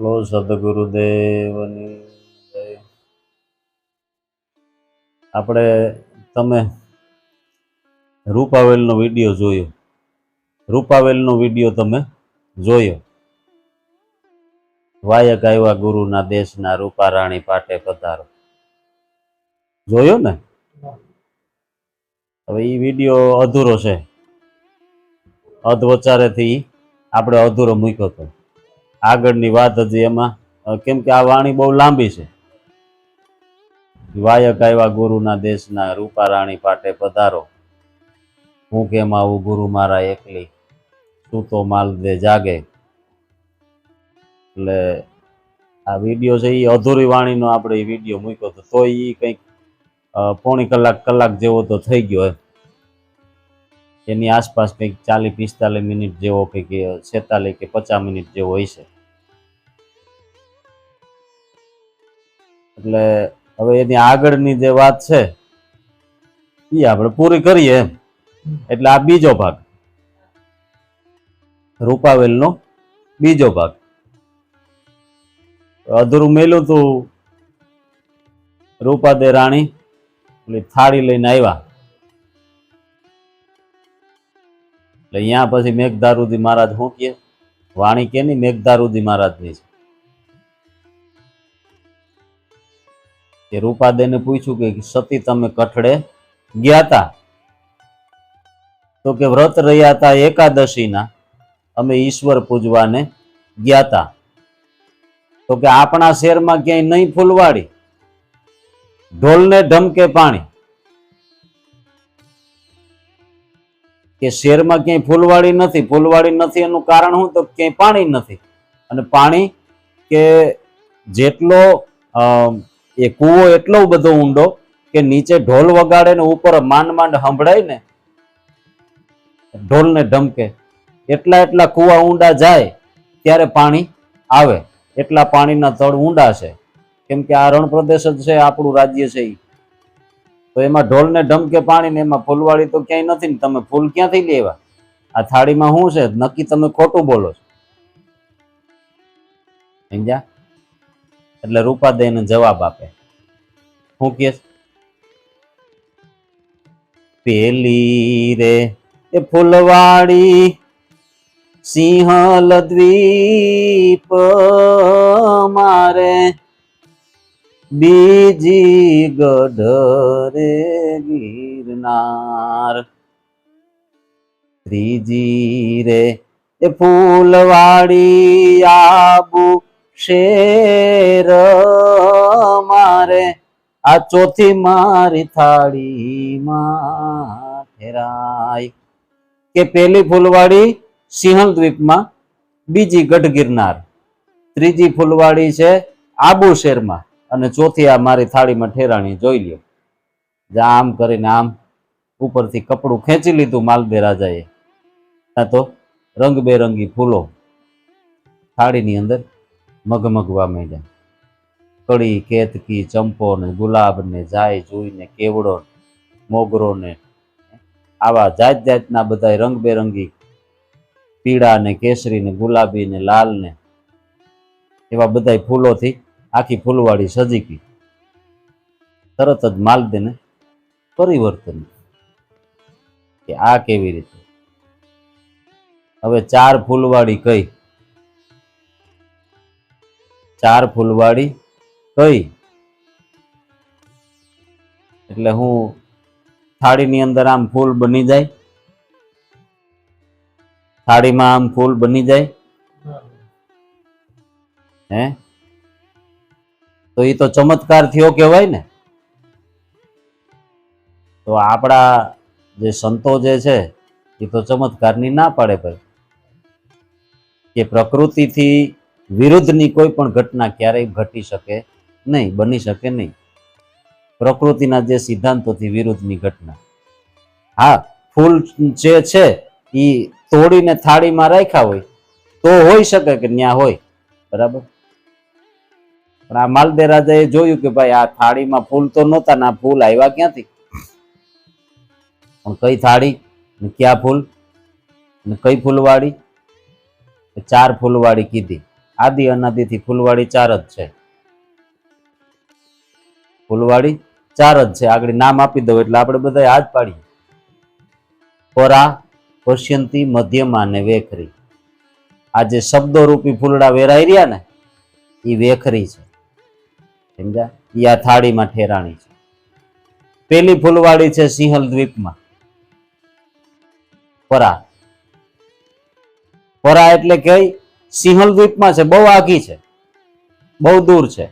લો સદગુરુદેવની આપણે તમે રૂપાવેલનો વીડિયો જોયો. રૂપાવેલનો વીડિયો તમે જોયો. વાયક આવ્યા ગુરુના દેશના રૂપા રાણી પાટે પધારો. જોયો ને? હવે એ વીડિયો અધૂરો છે. અધવચારેથી આપણે અધૂરો મૂક્યો હતો આગળની વાત હજી એમાં કેમ કે આ વાણી બહુ લાંબી છે. વાયક આવ્યા ગુરુના દેશના રૂપા રાણી પાટે પધારો. હું કેમ આવું ગુરુ મારા એકલી? તું તો માલ દે જાગે? એટલે આ વીડિયો છે એ અધૂરી વાણીનો આપણે વીડિયો મૂક્યો હતો તો એ કંઈક પોણી કલાક કલાક જેવો તો થઈ ગયો એમ. એની આસપાસ કંઈક ચાલીસ પિસ્તાલીસ મિનિટ જેવો કંઈક છેતાલીસ કે પચાસ મિનિટ જેવો હોય છે એટલે હવે એની આગળની જે વાત છે એ આપણે પૂરી કરીએ એમ. એટલે આ બીજો ભાગ. રૂપાવેલનો બીજો ભાગ. અધૂરું મેલું તું રૂપાદે રાણી પેલી થાળી લઈને આવ્યા એટલે અહીંયા પછી મેઘદારુદી મહારાજ શું કે વાણી કે નહીં? મેઘદારુદી મહારાજની છે. કે રૂપાદેને પૂછ્યું કે સતી તમે કઠડે ગયા હતા તો કે વ્રત રહ્યા હતા એકાદશીના, અમે ઈશ્વર પૂજવાને ગયા હતા તો કે આપણા શહેરમાં ક્યાંય નહીં ફૂલવાડી? ઢોલને ઢમકે પાણી. કે શેરમાં ક્યાંય ફૂલવાડી નથી? ફૂલવાડી નથી એનું કારણ શું? તો ક્યાંય પાણી નથી. અને પાણી કે જેટલો એ કૂવો એટલો બધો ઊંડો કે નીચે ઢોલ વગાડે ને ઉપર માંડ માંડ સંભળાય ને, ઢોલને ઢમકે એટલા એટલા કૂવા ઊંડા જાય ત્યારે પાણી આવે. એટલા પાણીના તળ ઊંડા છે. કેમ કે આ રણ પ્રદેશ જ છે, આપણું રાજ્ય છે એ તો એમાં ઢોલ ને ઢમકે પાણી ને એમાં ફૂલવાળી તો ક્યાંય નથી ને, તમે ફૂલ ક્યાંથી લેવા આ થાળીમાં શું છે, નક્કી તમે ખોટું બોલો છો. સમજ્યા? એટલે રૂપાદેને જવાબ આપે. હું કે પેલી રે, એ ફૂલવાડી સિંહલ દ્વીપ મારે, બીજી ગઢરે ગીરનાર. ત્રીજી રે, એ ફૂલવાડી આબુ શેર મારે. આ ચોથી મારી થાળીમાં ફેરાય. કે પેલી ફૂલવાડી સિંહલ દ્વીપમાં બીજી ગઢ ગિરનાર ત્રીજી ફૂલવાડી છે આબુ શેરમાં. અને ચોથી આ મારી થાળીમાં ઠેરાણી જોઈ લ્યો. આમ કરીને આમ ઉપરથી કપડું ખેંચી લીધું માલદે રાજાએ. તો રંગબેરંગી ફૂલો થાળીની અંદર મગમગવા માંડ્યા. કડી કેતકી ચંપો ને ગુલાબ ને જાય, જુઈ ને કેવડો મોગરો ને આવા જાત જાતના બધા રંગબેરંગી પીળા ને કેસરી ને ગુલાબી ને લાલ ને એવા બધા ફૂલોથી આખી ફૂલવાડી સજી ગઈ. તરત જ માલદેને પરિવર્તન કે આ કેવી રીતે? હવે ચાર ફૂલવાડી કઈ ચાર ફૂલવાળી કઈ એટલે હું થાળીની અંદર આમ ફૂલ બની જાય. થાળીમાં આમ ફૂલ બની જાય. હે? તો એ તો ચમત્કાર થયો કહેવાય ને. તો આપણા જે સંતો જે છે એ તો ચમત્કારની ના પાડે ભાઈ કે પ્રકૃતિથી વિરુદ્ધની કોઈ પણ ઘટના ક્યારેય ઘટી શકે નહીં, બની શકે નહીં. પ્રકૃતિના જે સિદ્ધાંતોથી વિરુદ્ધની ઘટના. હા, ફૂલ જે છે એ તોડીને થાળીમાં રાખ્યા હોય, તો હોઈ શકે કે ત્યાં હોય, બરાબર? પણ આ માલદે રાજાએ જોયું કે ભાઈ, આ થાળીમાં ફૂલ તો નહોતા, ના ફૂલ આવ્યા ક્યાંથી? પણ કઈ થાળી, ને ક્યાં ફૂલ, ને કઈ ફૂલવાળી? ચાર ફૂલવાળી કીધી. આદિ અનાદિથી ફૂલવાડી ચાર જ છે. ફૂલવાડી ચાર જ છે. આગળ નામ આપી દઉં એટલે આપણે બધા હાથ પાડીએ. પરા પશ્યંતી મધ્યમાં ને વેખરી. આ જે શબ્દો રૂપી ફૂલડા વેરાઈ રહ્યા ને, એ વેખરી છે. સમજ્યા? એ આ થાળીમાં ઠેરાણી છે. પેલી ફૂલવાડી છે સિંહલ દ્વીપમાં. પરા પરા એટલે કઈ? સિંહલ દ્વીપમાં છે, બહુ આઘી છે, બહુ દૂર છે.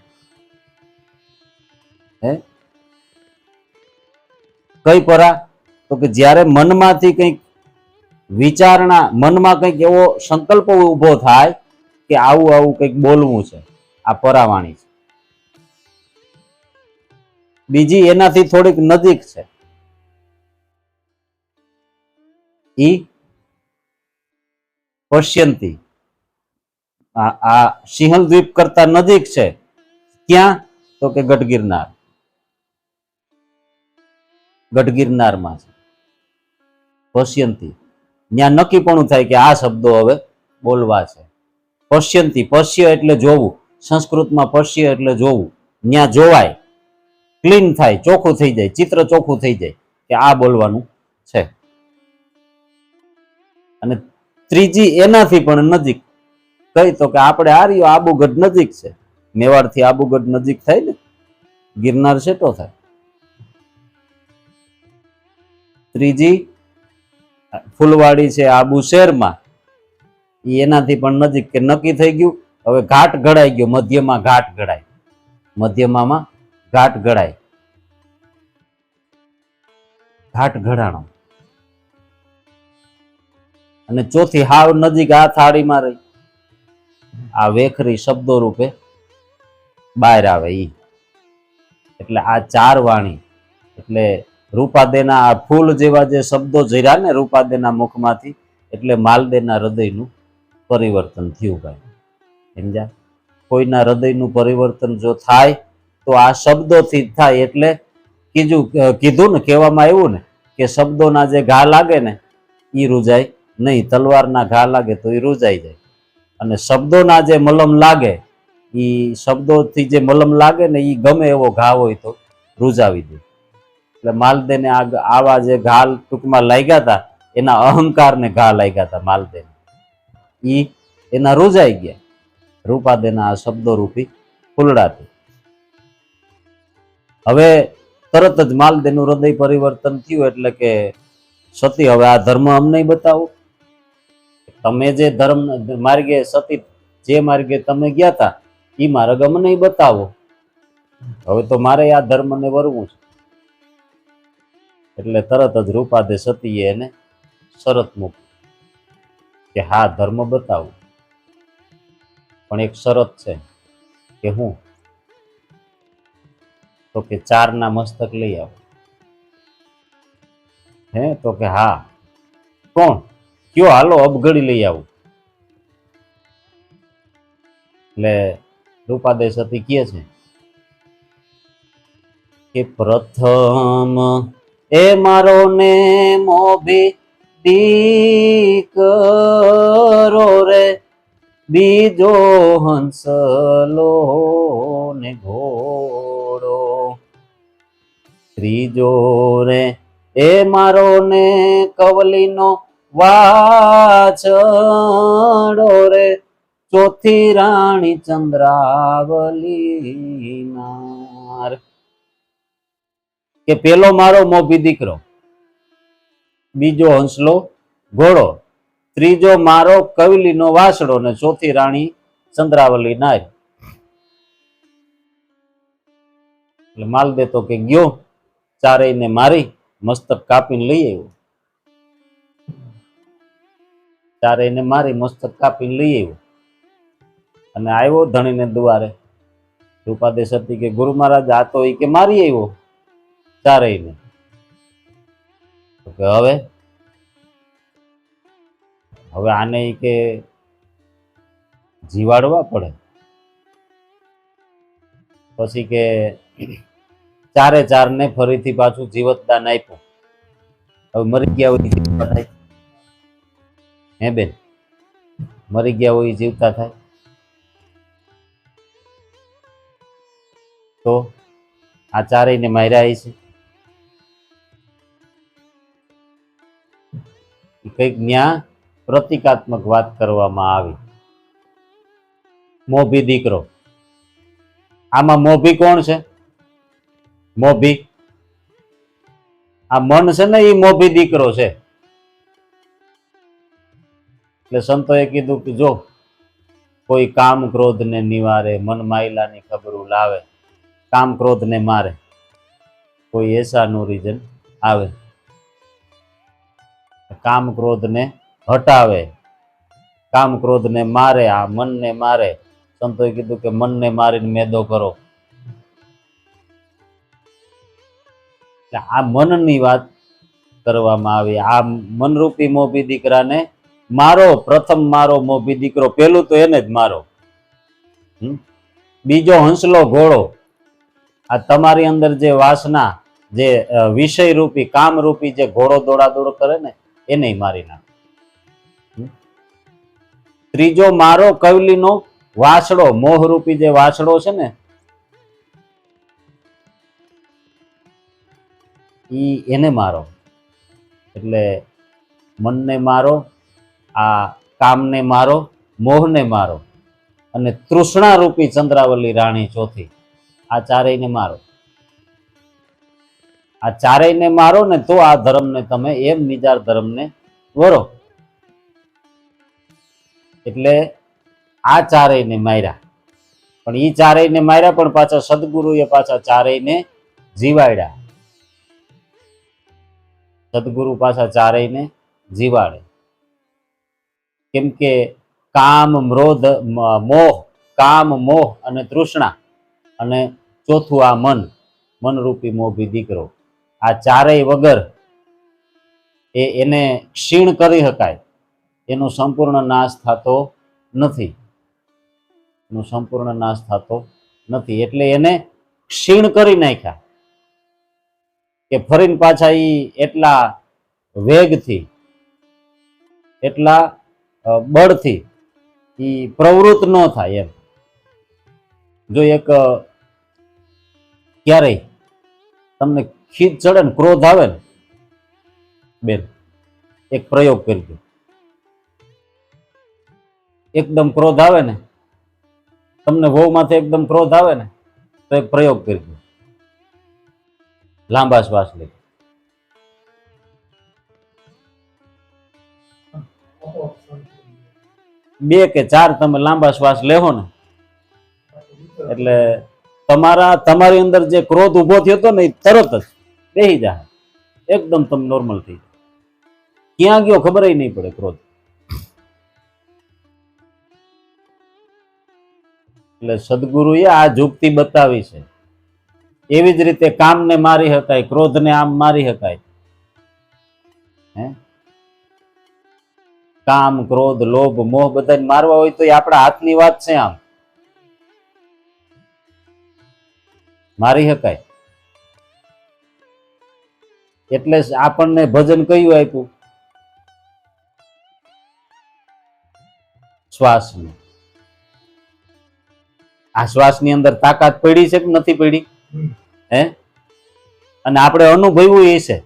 કઈ પરા? તો કે જ્યારે મનમાંથી કંઈક વિચારણા, મનમાં કંઈક એવો સંકલ્પ ઊભો થાય કે આવું આવું કંઈક બોલવું છે, આ પરાવાણી છે. બીજી એનાથી થોડીક નજીક છે. ઈ પશ્યંતી. આ સિંહલ દ્વીપ કરતા નજીક છે. ક્યાં? તો કે ગઢ ગિરનાર ગઢ ગિરનારમાં છે. પશ્યંતી. ત્યાં નક્કીપણું થાય કે આ શબ્દો હવે બોલવા છે. પશ્યંતી, પશ્ય એટલે જોવું. સંસ્કૃતમાં પશ્ય એટલે જોવું. ત્યાં જોવાય. ક્લીન થાય, ચોખ્ખું થઈ જાય, ચિત્ર ચોખ્ખું થઈ જાય કે આ બોલવાનું છે. અને ત્રીજી એનાથી પણ નજીક કઈ તો કે આપણે આ રહ્યો આબુગઢ નજીક છે. મેવાડથી આબુગઢ નજીક થાય ને, ગિરનાર સેટો થાય. ત્રીજી, ફૂલવાડી છે આબુ શહેરમાં એનાથી પણ નજીક કે નક્કી થઈ ગયું. હવે ઘાટ ઘડાઈ ગયો, મધ્યમાં ઘાટ ઘડાય. મધ્યમાં ઘાટ ઘડાય. ઘાટ ઘડાણો. અને ચોથી હાવ નજીક આ થાળીમાં રહી. આ વેખરી શબ્દો રૂપે બહાર આવે ઈ. એટલે આ ચાર વાણી, એટલે રૂપાદેના આ ફૂલ જેવા જે શબ્દો જર્યા ને રૂપાદેના મુખમાંથી, એટલે માલદેના હૃદયનું પરિવર્તન થયું ભાઈ. સમજ્યા? કોઈના હૃદયનું પરિવર્તન જો થાય, તો આ શબ્દોથી જ થાય એટલે કીધું કીધું ને કહેવામાં આવ્યું ને કે શબ્દોના જે ઘા લાગે ને એ રૂજાય નહીં. તલવારના ઘા લાગે તો એ રૂજાઈ જાય. અને શબ્દોના જે મલમ લાગે એ શબ્દોથી જે મલમ લાગે ને એ ગમે એવો ઘા હોય તો રૂજાવી દે. એટલે માલદેને આ આવા જે ઘા ટૂંકમાં લાગ્યા હતા, એના અહંકારને ઘા લાગ્યા હતા માલદેને. એ એના રૂજાઈ ગયા. રૂપાદેના આ શબ્દો રૂપી ફૂલડાથી હવે તરત જ માલદેનું હૃદય પરિવર્તન થયું એટલે કે સતી, હવે આ ધર્મ અમને બતાવો. તમે જે ધર્મ, માર્ગે સતી, જે માર્ગે તમે ગયા હતા એ માર્ગ અમને બતાવો. હવે તો મારે આ ધર્મને વરવું છે. એટલે તરત જ રૂપાદે સતીએ એને શરત મૂકી કે હા, ધર્મ બતાવો. પણ એક શરત છે કે હું તો કે ચારના મસ્તક લઈ આવો. હે? તો કે હા. કોણ? કયો હાલો અબઘડી લઈ આવું? એટલે રૂપાદે સતી કહે છે કે પ્રથમ એ મારો ને મોભી દીકરો રે, બીજો હંસલો ને ઘોડો. ત્રીજો રે, એ મારો ને કવલીનો વાછડો રે. ચોથી રાણી ચંદ્રાવલી કે પેલો મારો મોભી દીકરો, બીજો હંસલો ઘોડો, ત્રીજો મારો કવિલીનો વાસડો ને ચોથી રાણી ચંદ્રાવલી નાય એટલે માલ દેતો કે ગયો, ચારેયને મારી, મસ્તક કાપીને લઈ આવ્યો. ચારેયને મારી મસ્તક કાપીને લઈ આવ્યો. અને આવ્યો ધણીને દ્વારે રૂપાદેશ હતી કે, ગુરુ મહારાજ, આ તો ઈ કે મારી આવ્યો. ચારેયને. કે, હવે? હવે આને એ કે જીવાડવા પડે. પછી કે ચારે ચાર ને ફરીથી પાછું જીવતદાન આપ્યું. હવે મરી ગયા હોય હે બેન? મરી ગયા હોય જીવતા થાય. તો આ ચારેયને માર્યા છે કંઈક ન્યા પ્રતિકાત્મક વાત કરવામાં આવી. મોભી દીકરો. આમાં મોભી કોણ છે? મોભી. આ મન છે ને એ મોભી દીકરો છે. એટલે સંતોએ કીધું કે જો કોઈ કામ ક્રોધ ને નિવારે, મન માયલાની ખબરું લાવે, કામ ક્રોધ ને મારે, કોઈ એસાનું રીઝન આવે. કામ ક્રોધને હટાવે, કામ ક્રોધને મારે, આ મનને મારે. સંતોએ કીધું કે મનને મારીને મેદો કરો. આ મનની વાત કરવામાં આવી. આ મનરૂપી મોભી દીકરાને મારો, પ્રથમ મારો મોભી દીકરો પેલું તો એને જ મારો. બીજો હંસલો ઘોડો. આ તમારી અંદર જે વાસના, જે વિષય રૂપી કામ રૂપી જે ઘોડો દોડાદોડ કરે ને એને મારી નાખ. ત્રીજો મારો કવલીનો વાસડો, મોહરૂપી જે વાસડો છે ને, ઈ એને મારો. એટલે મનને મારો આ કામને મારો, મોહને મારો અને તૃષ્ણા રૂપી ચંદ્રાવલી રાણી ચોથી. આ ચારેયને મારો. આ ચારેયને મારો ને તો આ ધર્મને તમે એમ નિજાર ધર્મને વરો. એટલે આ ચારેયને માર્યા. પણ એ ચારેયને માર્યા પણ પાછા સદગુરુએ પાછા ચારેયને જીવાડ્યા. સદગુરુ પાછા ચારેયને જીવાડે. કેમ કે કામ મ્રોધ મોહ, કામ, મોહ અને તૃષ્ણા અને ચોથું આ મન, મનરૂપી મોભી દીકરો. આ ચારેય વગર એ એને ક્ષીણ કરી શકાય. એનો સંપૂર્ણ નાશ થતો નથી. એનો સંપૂર્ણ નાશ થતો નથી. એટલે એને ક્ષીણ કરી નાખ્યા. કે ફરીને પાછા એ એટલા વેગથી, એટલા બળથી ઈ પ્રવૃત્ત ન થાય એમ. જો એક ક્યારેય તમને ખીજ ચડે ને ક્રોધ આવે ને, બેન, એક પ્રયોગ કરી દો એકદમ ક્રોધ આવે ને, તમને વહુ એકદમ ક્રોધ આવે ને, તો એક પ્રયોગ કરી દો લાંબા શ્વાસ લે બે કે ચાર તમે લાંબા શ્વાસ લેવો ને. એટલે તમારા, તમારી અંદર જે ક્રોધ ઊભો થયો હતો ને એ તરત જ બેહી જાય એકદમ તમે નોર્મલ થઈ જાય ક્યાં ગયો ખબર નહીં પડે ક્રોધ. એટલે સદગુરુએ આ જુક્તિ બતાવી છે. એવી જ રીતે કામને મારી શકાય, ક્રોધને આમ મારી શકાય. હે? કામ, ક્રોધ, લોભ, મોહ બધાને મારવા હોય તો એ આપણા હાથની વાત છે આમ. મારી શકાય એટલે આપણને ભજન કયું આપ્યું? શ્વાસનું. આ શ્વાસની અંદર તાકાત પડી છે કે નથી પડી? હે? અને આપણે અનુભવ્યું એ છે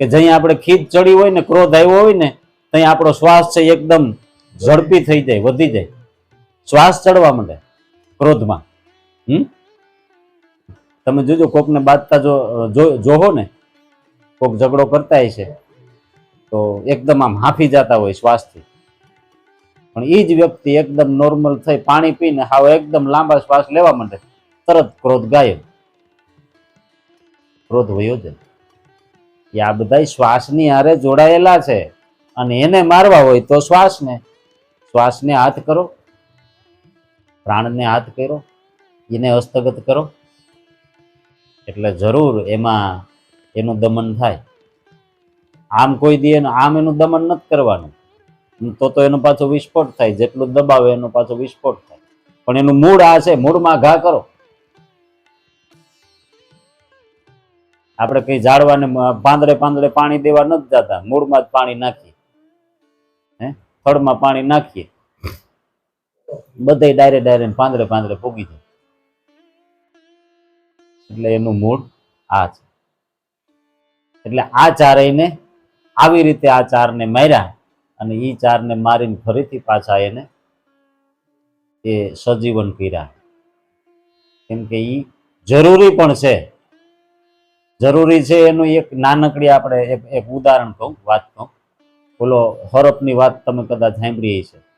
કે જ્યાં આપણે ખીદ ચડી હોય ને, ક્રોધ આવ્યો હોય ને ત્યાં આપણો શ્વાસ છે એકદમ ઝડપી થઈ જાય, વધી જાય. શ્વાસ ચડવા માંડે ક્રોધમાં. હમ? તમે જોજો, કોકને બાંધતા જો જોહો ને, કોક ઝઘડો કરતા છે તો એકદમ આમ હાંફી જતા હોય શ્વાસથી. પણ એ જ વ્યક્તિ એકદમ નોર્મલ થઈ, પાણી પીને હાવ એકદમ લાંબા શ્વાસ લેવા માંડે, તરત ક્રોધ ગાયબ. ક્રોધ વયો જાય. એ આ બધા શ્વાસની હારે જોડાયેલા છે. અને એને મારવા હોય તો શ્વાસને શ્વાસને હાથ કરો, પ્રાણને હાથ કરો એને હસ્તગત કરો. એટલે જરૂર એમાં એનું દમન થાય. આમ કોઈ દે આમ એનું દમન નથી કરવાનું. તો તો એનો પાછો વિસ્ફોટ થાય, જેટલું દબાવે એનો પાછો વિસ્ફોટ થાય. પણ એનું મૂળ આ છે, મૂળમાં ઘા કરો. આપણે કઈ ઝાડવાને પાંદડે પાંદડે પાણી દેવા નથી જતા, મૂળમાં જ પાણી નાખીએ. હે? થડમાં પાણી નાખીએ. બધે ડાયરે ડાયરે પાંદરે પાંદરે પૂગી જાય. એટલે એનું મૂળ આ છે. એટલે આ ચારેયને આવી રીતે આ ચારને માર્યા અને એ ચારને મારીને ફરીથી પાછા એને એ સજીવન કર્યા. કેમ કે એ જરૂરી પણ છે. જરૂરી છે એનું એક નાનકડી આપણે એક એક ઉદાહરણ કહું, વાત કહું. બોલો હરપની વાત તમે કદાચ સાંભળી છે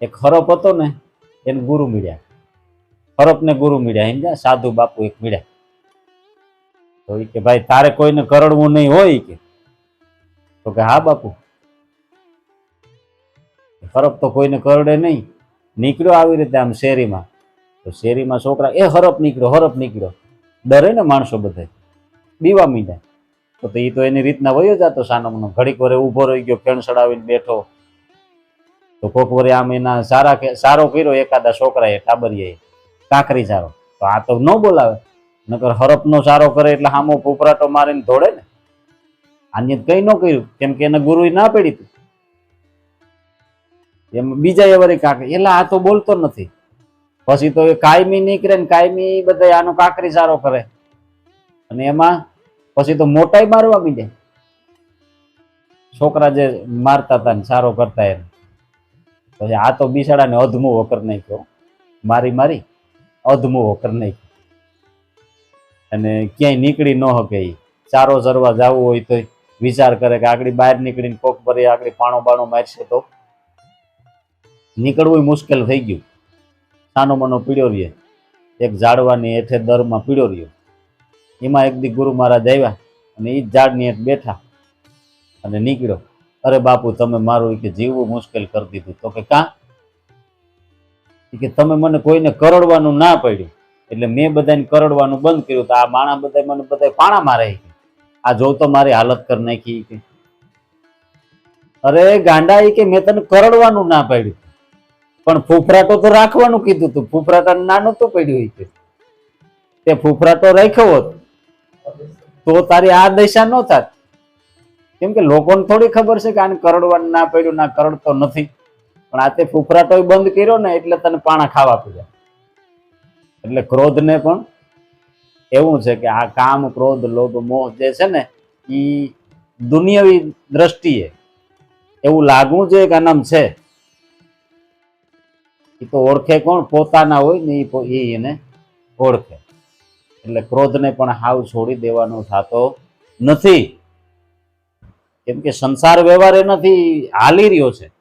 એક હરપ હતો ને, એને ગુરુ મળ્યા. હરપને ગુરુ મળ્યા સમજ્યા સાધુ બાપુ એક મળ્યા. તો એ કે, ભાઈ, તારે કોઈને કરડવું નહીં હોય કે. તો કે, હા, બાપુ. હરપ તો કોઈને કરડે નહીં. નીકળ્યો આવી રીતે આમ શેરીમાં. તો શેરીમાં છોકરા, એ હરપ નીકળ્યો હરપ નીકળ્યો. ડરે ને માણસો બધા બીવા મીંડ્યા. તો તો એ તો એની રીતના વયો જતો સાનમનો ઘડીક વરે ઊભો રહી ગયો ફેણ સડાવીને બેઠો. તો કોક વરે આમ એના સારા સારો કર્યો, એકાદા છોકરાએ ટાબરીએ કાંકરી સારો. તો આ તો ન બોલાવે. નકર હરપનો સારો કરે એટલે હામો ફૂફરાટો મારીને ધોડે ને. આને કઈ ન કર્યું, કેમ કે એને ગુરુએ ના પડી હતી. એમ બીજા એ વળી કાંકરી એટલે આ તો બોલતો નથી. પછી તો એ કાયમી નીકળે ને કાયમી બધા આનો કાંકરી સારો કરે. અને એમાં પછી તો મોટાઈ મારવા મીડે. છોકરા જે મારતા હતા ને સારો કરતા એમ. પછી આ તો બિસાડાને વકર નહીં નાખ્યો. મારી મારી અધમુવો વકર નાખ્યો. અને ક્યાંય નીકળી ન શકે એ ચારો ચરવા જવું હોય તો વિચાર કરે કે આગળ બહાર નીકળીને કોક ભરી આગળ પાણો બાણો મારશે તો. નીકળવું મુશ્કેલ થઈ ગયું. સાનો મનો પીડ્યો રહીએ એક ઝાડવાની હેઠે દરમાં પીડ્યો રહ્યો. એમાં એક દી ગુરુ મહારાજ આવ્યા અને એ ઝાડની હેઠ બેઠા અને નીકળ્યો. અરે બાપુ, તમે મારું કે જીવવું મુશ્કેલ કરી દીધું. તો કે કાં? કે તમે મને કોઈને કરડવાનું ના પડ્યું. એટલે મેં બધાને કરડવાનું બંધ કર્યું. તો આ માણા બધા મને બધા પાણા મારે આ જો તો મારી હાલત કરી નાખી કે. અરે ગાંડા એ કે મેં તને કરડવાનું ના પાડ્યું. પણ ફૂફરાટો તો રાખવાનું કીધું તું. ફૂફરાટા ના તો પડ્યું કે. તે ફૂફરાટો રાખ્યો હોત તો તારી આ દશા ન થાત. કેમ કે લોકોને થોડી ખબર છે કે આને કરડવાનું ના પડ્યું, ના કરડતો નથી. પણ આ તે ફૂફરાટો બંધ કર્યો ને એટલે તને પાણા ખાવા પડ્યા. એટલે ક્રોધને પણ એવું છે કે આ કામ, ક્રોધ, લોભ, મોહ જે છે ને એ દુનિયાવી દ્રષ્ટિએ એવું લાગવું જોઈએ કે આનામ છે. એ તો ઓળખે કોણ? પોતાના હોય ને એ એને ઓળખે. એટલે ક્રોધને પણ હાવ છોડી દેવાનો થતો નથી. કેમ કે સંસાર વ્યવહાર એનાથી હાલી રહ્યો છે.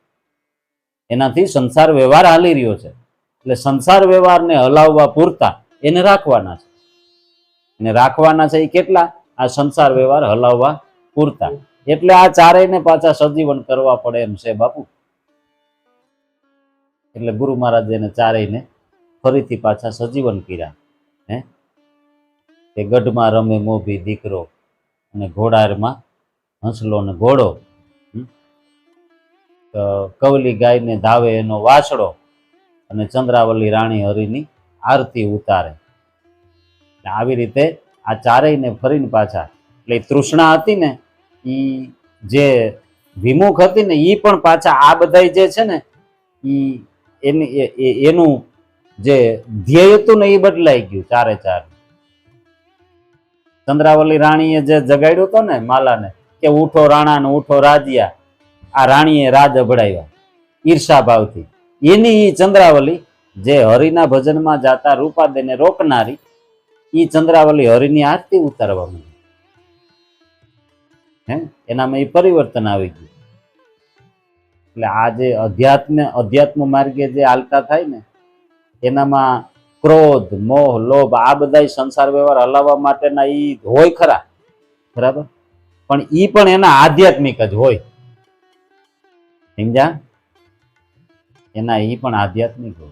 એનાથી સંસાર વ્યવહાર હાલી રહ્યો છે. એટલે સંસાર વ્યવહારને હલાવવા પૂરતા એને રાખવાના છે. એને રાખવાના છે એ કેટલા? આ સંસાર વ્યવહાર હલાવવા પૂરતા. એટલે આ ચારેયને પાછા સજીવન કરવા પડે એમ છે બાપુ. એટલે ગુરુ મહારાજ એને ચારેયને ફરીથી પાછા સજીવન કર્યા. કે ગઢમાં રમે મોભી દીકરો અને ઘોડારમાં હંસલો ને ઘોડો. કવલી ગાયને ધાવે એનો વાછડો અને ચંદ્રાવલી રાણી હરિની આરતી ઉતારે. આવી રીતે આ ચારેયને ફરીને પાછા, એટલે તૃષ્ણા હતી ને, ઈ જે વિમુખ હતી ને એ પણ પાછા આ બધા જે છે ને એની એ- એ- એનું જે ધ્યેય હતું ને એ બદલાઈ ગયું ચારે ચાર. ચંદ્રાવલી રાણીએ જે જગાડ્યો હતો ને માલાને, કે ઉઠો રાણા ને ઉઠો રાજ્યા, આ રાણીએ રાજ અભડાવ્યા ઈર્ષા ભાવથી એની ચંદ્રાવલી, જે હરિના ભજનમાં જાતા રૂપાદેને રોકનારી, ઈ ચંદ્રાવલી હરિની આરતી ઉતારવા માંડી. હે? એનામાં એ પરિવર્તન આવી ગયું. એટલે આ જે અધ્યાત્મ અધ્યાત્મ માર્ગે જે હાલતા થાય ને, એનામાં ક્રોધ, મોહ, લોભ, આ બધા સંસાર વ્યવહાર હલાવવા માટેના ઈ હોય ખરા. બરાબર? પણ ઈ પણ એના આધ્યાત્મિક જ હોય. સમજ્યા? એના ઈ પણ આધ્યાત્મિક હોય.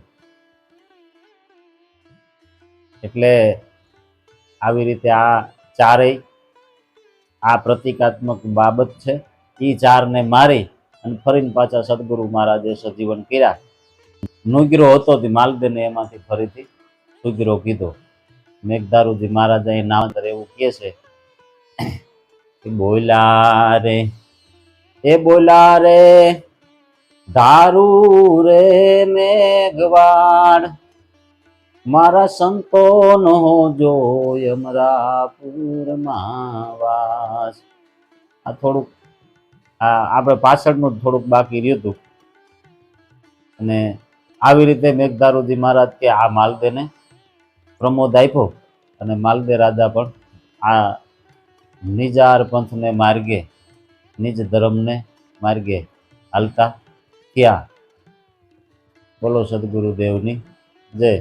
એટલે આવી રીતે આ ચારેય, આ પ્રતિકાત્મક બાબત છે એ ચારને મારી અને ફરીને પાછા સદગુરુ મહારાજે સજીવન કર્યા. નુગરો હતો તે માલદેને એમાંથી ફરીથી. સુગરો કીધો. મેઘદારુજી મહારાજ અહીં નામ અંદર એવું કહે છે કે બોલા રે, એ બોલા રે દારૂ રે મેઘવાડ મારા સંતોનો જોય અમરાપુરમાં વાસ આ થોડુંક આપણે પાછળનું જ થોડુંક બાકી રહ્યું હતું. અને આવી રીતે મેઘદારુજી મહારાજ કે આ માલદેને પ્રમોદ આપ્યો અને માલદે રાજા પણ આ નિજાર પંથને માર્ગે, નિજ ધર્મને માર્ગે હાલતા થયા. બોલો સદગુરુદેવની જય.